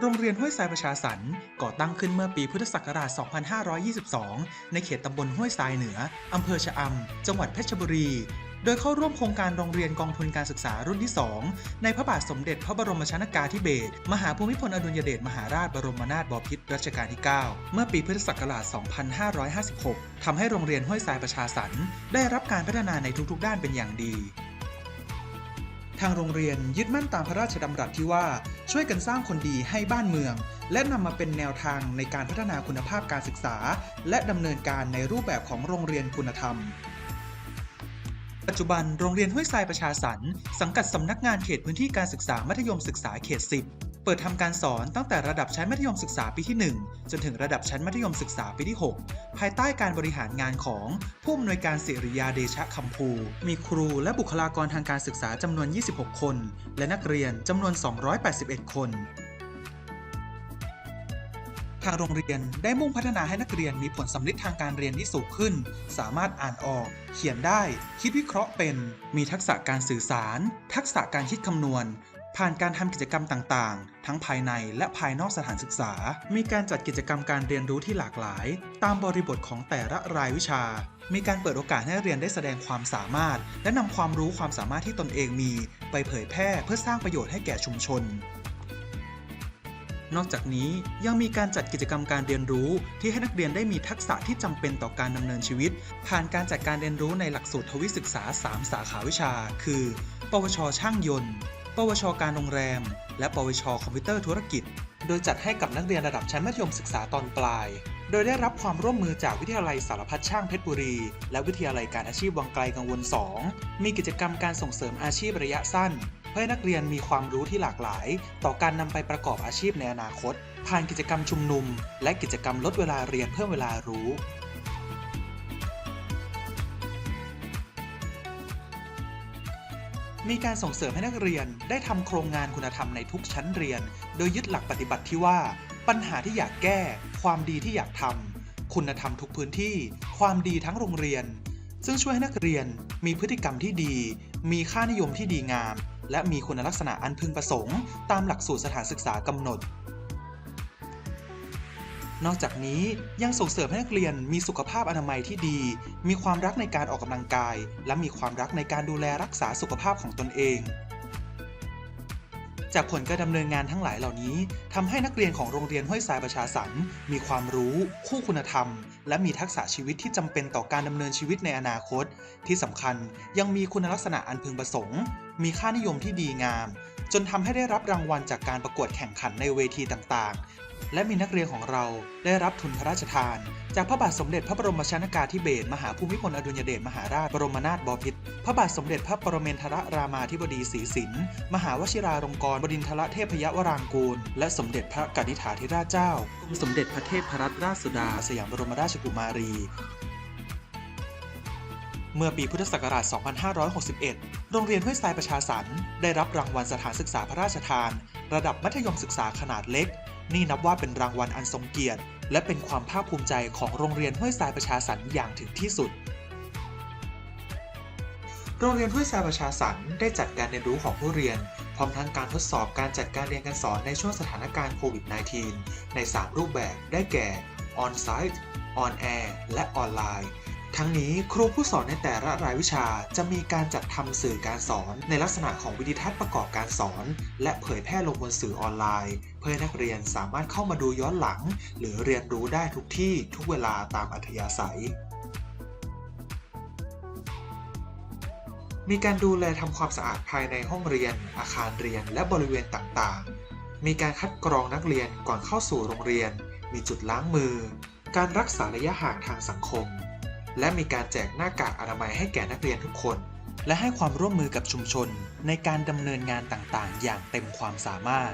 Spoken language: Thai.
โรงเรียนห้วยทรายประชาสรรค์ก่อตั้งขึ้นเมื่อปีพุทธศักราช 2522 ในเขตตำบลห้วยทรายเหนือ อำเภอชะอำ จังหวัดเพชรบุรี โดยเข้าร่วมโครงการโรงเรียนกองทุนการศึกษารุ่นที่ 2 ในพระบาทสมเด็จพระบรมชนากาธิเบศร มหาภูมิพลอดุลยเดชมหาราชบรมนาถบพิตรรัชกาลที่ 9 เมื่อปีพุทธศักราช 2556 ทำให้โรงเรียนห้วยทรายประชาสรรค์ได้รับการพัฒนาในทุกๆ ด้านเป็นอย่างดี ทางโรงเรียนยึดมั่นตามพระราชดำรัสที่ว่าช่วยกันสร้างคนดีให้บ้านเมือง และนำมาเป็นแนวทางในการพัฒนาคุณภาพการศึกษา และดำเนินการในรูปแบบของโรงเรียนคุณธรรม ปัจจุบันโรงเรียนห้วยทรายประชาสรรค์สังกัดสำนักงานเขตพื้นที่การศึกษามัธยมศึกษาเขต 10 เปิดทำการสอนตั้งแต่ระดับชั้นมัธยมศึกษาปีที่ 1 จนถึงระดับชั้นมัธยมศึกษาปีที่ 6 ภายใต้การบริหารงานของผู้อำนวยการสิริยาเดชะคำภูมีครูและบุคลากรทางการศึกษาจำนวน 26 คน และนักเรียนจำนวน 281 คนทางโรงเรียนได้มุ่งพัฒนาให้นักเรียนมีผลสำลิดทางการเรียนที่สูงขึ้น สามารถอ่านออก เขียนได้ คิดวิเคราะห์เป็น มีทักษะการสื่อสาร ทักษะการคิดคำนวณ ผ่านการทำกิจกรรมต่างๆ ทั้งภายในและภายนอกสถานศึกษา มีการจัดกิจกรรมการเรียนรู้ที่หลากหลาย ตามบริบทของแต่ละรายวิชา มีการเปิดโอกาสให้นักเรียนได้แสดงความสามารถ และนำความรู้ความสามารถที่ตนเองมี ไปเผยแพร่เพื่อสร้างประโยชน์ให้แก่ชุมชนนอกจากนี้ยังมีการจัดกิจกรรมการเรียนรู้ ที่ให้นักเรียนได้มีทักษะที่จำเป็นต่อการดำเนินชีวิต ผ่านการจัดการเรียนรู้ในหลักสูตรทวิศึกษา 3 สาขาวิชา คือ ปวช ช่างยนต์ ปวช การโรงแรม และ ปวช คอมพิวเตอร์ธุรกิจ โดยจัดให้กับนักเรียนระดับชั้นมัธยมศึกษาตอนปลาย โดยได้รับความร่วมมือจากวิทยาลัยสารพัดช่างเพชรบุรี และวิทยาลัยการอาชีพวังไกลกังวล 2 มีกิจกรรมการส่งเสริมอาชีพระยะสั้น เพื่อให้นักเรียนมีความรู้ที่หลากหลาย ต่อการนำไปประกอบอาชีพในอนาคต ผ่านกิจกรรมชุมนุม และกิจกรรมลดเวลาเรียนเพิ่มเวลารู้ มีการส่งเสริมให้นักเรียนได้ทำโครงงานคุณธรรมในทุกชั้นเรียน โดยยึดหลักปฏิบัติที่ว่า ปัญหาที่อยากแก้ ความดีที่อยากทำคุณธรรมทุกพื้นที่ ความดีทั้งโรงเรียน ซึ่งช่วยให้นักเรียนมีพฤติกรรมที่ดี มีค่านิยมที่ดีงาม และมีคุณลักษณะอันพึงประสงค์ ตามหลักสูตรสถานศึกษากำหนด นอกจากนี้ยังส่งเสริมให้นักเรียนมีสุขภาพอนามัยที่ดี มีความรักในการออกกำลังกาย และมีความรักในการดูแลรักษาสุขภาพของตนเอง จากผลการดำเนินงานทั้งหลายเหล่านี้ทำให้นักเรียนของโรงเรียนห้วยทรายประชาสรรค์มีความรู้ คู่คุณธรรม และมีทักษะชีวิตที่จำเป็นต่อการดำเนินชีวิตในอนาคต ที่สำคัญยังมีคุณลักษณะอันพึงประสงค์ มีค่านิยมที่ดีงามจนทำให้ได้รับรางวัลจากการประกวดแข่งขันในเวทีต่างๆ และมีนักเรียนของเราได้รับทุนพระราชทาน จากพระบาทสมเด็จพระบรมชนากาธิเบศรมหาภูมิพลอดุลยเดชมหาราชบรมนาถบพิตรพระบาทสมเด็จพระปรเมนทรรามาธิบดีศรีสินมหาวชิราลงกรณ์บดินทรเทพยวรางกูล และสมเด็จพระกนิษฐาธิราชเจ้า สมเด็จพระเทพรัตนราชสุดา สยามบรมราชกุมารีเมื่อปีพุทธศักราช 2561 โรงเรียนห้วยทรายประชาสรรค์ได้รับรางวัลสถานศึกษาพระราชทาน ระดับมัธยมศึกษาขนาดเล็ก นี่นับว่าเป็นรางวัลอันทรงเกียรติ และเป็นความภาคภูมิใจของโรงเรียนห้วยทรายประชาสรรค์อย่างถึงที่สุด โรงเรียนห้วยทรายประชาสรรค์ได้จัดการเรียนรู้ของผู้เรียน พร้อมทั้งการทดสอบการจัดการเรียนการสอนในช่วงสถานการณ์โควิด -19 ใน 3 รูปแบบได้แก่ On-site On-air และออนไลน์ ทั้งนี้ครูผู้สอนในแต่ละรายวิชาจะมีการจัดทำสื่อการสอนในลักษณะของวิดีทัศน์ประกอบการสอน และเผยแพร่ลงบนสื่อออนไลน์ เพื่อให้นักเรียนสามารถเข้ามาดูย้อนหลัง หรือเรียนรู้ได้ทุกที่ทุกเวลาตามอัธยาศัยมีการดูแลทำความสะอาดภายในห้องเรียน อาคารเรียน และบริเวณต่างๆ มีการคัดกรองนักเรียนก่อนเข้าสู่โรงเรียน มีจุดล้างมือ การรักษาระยะห่างทางสังคม และมีการแจกหน้ากากอนามัยให้แก่นักเรียนทุกคน และให้ความร่วมมือกับชุมชนในการดำเนินงานต่างๆ อย่างเต็มความสามารถ